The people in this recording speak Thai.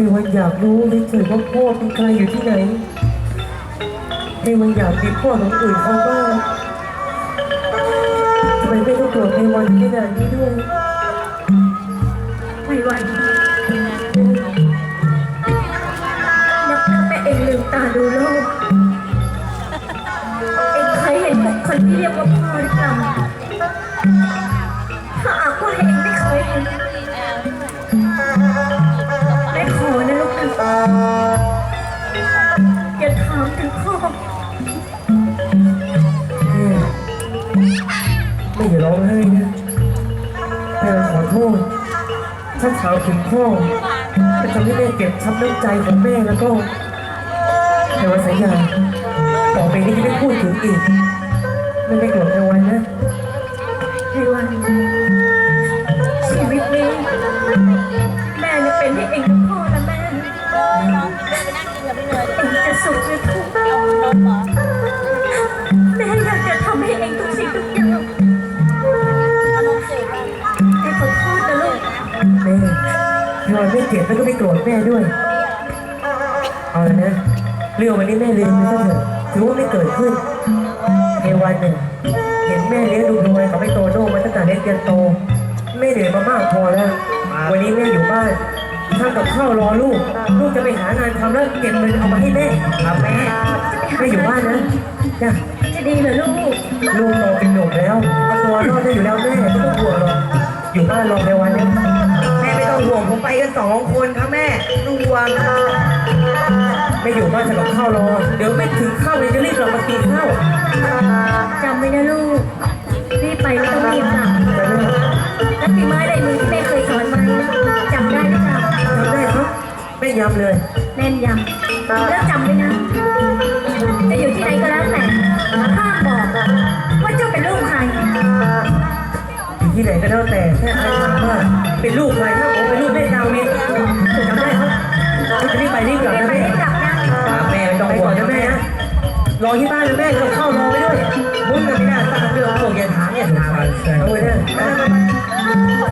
ในวันอยากรู้เฉยๆว่าพ่อเป็นใครอยู่ที่ไหนในวันอยากมีพ่อของอื่นเขาบ้างทำไมไม่ต้องโกรธในวันขนาดนี้ด้วยไม่ไหวนับตั้งแต่เองลืมตาดูโลก เองเคยเห็นบุคคลที่เรียกว่าพ่อหรือเปล่า แม่อ ถ้าถามถึงพ่อจะทำให้แม่เก็บช้ำน้ำใจของแม่แล้วก็ในวันสัญญาต่อไปนี้จะไม่พูดถึงอีก ไม่ไม่โกรธในวันนะในวันชีวิตนี้แม่จะเป็นให้เองกับพ่อนะแม่เองจะสุขหรือทุกข์ ยอนไม่เจ็บแล้วก็ไม่โกรธแม่ด้วย เอาละนะเรื่องวันนี้แม่ลืมไปซะเถอะถือว่าไม่เกิดขึ้นในวันหนึ่งเห็นแม่เลี้ยงดูรวยกับไอ้โตโน่มาตั้งแต่เล็กจนโตแม่เหนื่อยมามากพอแล้ว วันนี้แม่อยู่บ้านทำกับข้าวรอลูก ลูกจะไปหางานทำแล้วเก็บเงินเอามาให้แม่ครับแม่แม่อยู่บ้านนะจ้ะจะดีเหรอลูก ลูกโตเป็นหนุ่มแล้วเอาตัวรอดได้อยู่แล้วแม่ไม่ต้องห่วงหรอกอยู่บ้านรอในวัน ไปกันสองคนครับแม่ไม่ต้องห่วงไม่อยู่บ้านจะกับข้าวรอ เดี๋ยวไม่ถึงข้าวเลยจะรีบกลับมากินข้าวจำไว้นะลูก รีบไปไม่ต้องรีบกลับจะไม่แล้วฝีไม้ลายมือที่แม่เคยสอนไว้จำได้ไหมจ๊ะทำได้ครับไม่ย้ำเลยแม่นยำแล้วจำไว้นะ จะอยู่ที่ไหนก็แล้วแต่ห้ามบอกว่าเจ้าเป็นลูกใครอยู่ที่ไหนก็แล้วแต่แค่ใครถามว่าเป็นลูกใครถ้า ที่บ้านเลยแม่จะเข้ารอไปด้วย